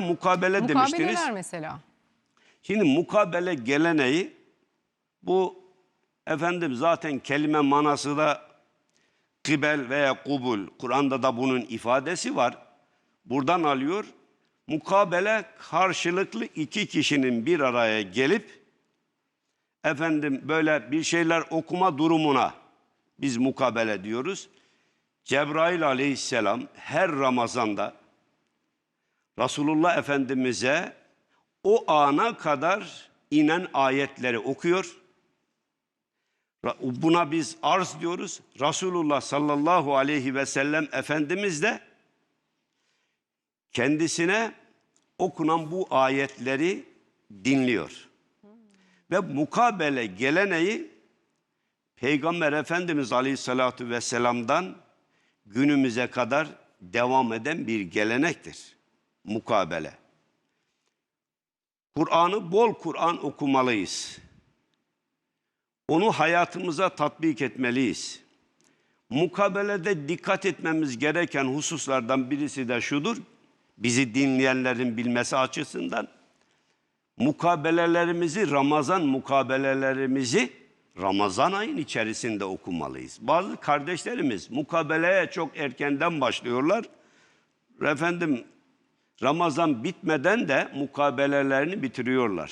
mukabele demiştiniz. Mukabeleler mesela. Şimdi mukabele geleneği bu efendim zaten kelime manası da kibel veya kubul. Kur'an'da da bunun ifadesi var. Buradan alıyor. Mukabele karşılıklı iki kişinin bir araya gelip efendim böyle bir şeyler okuma durumuna biz mukabele diyoruz. Cebrail aleyhisselam her Ramazan'da Resulullah Efendimiz'e o ana kadar inen ayetleri okuyor. Buna biz arz diyoruz. Resulullah sallallahu aleyhi ve sellem Efendimiz de kendisine okunan bu ayetleri dinliyor. Ve mukabele geleneği Peygamber Efendimiz Aleyhisselatü Vesselam'dan günümüze kadar devam eden bir gelenektir. Mukabele. Kur'an'ı bol Kur'an okumalıyız. Onu hayatımıza tatbik etmeliyiz. Mukabelede dikkat etmemiz gereken hususlardan birisi de şudur. Bizi dinleyenlerin bilmesi açısından mukabelelerimizi, Ramazan mukabelelerimizi Ramazan ayın içerisinde okumalıyız. Bazı kardeşlerimiz mukabeleye çok erkenden başlıyorlar. Efendim Ramazan bitmeden de mukabelelerini bitiriyorlar.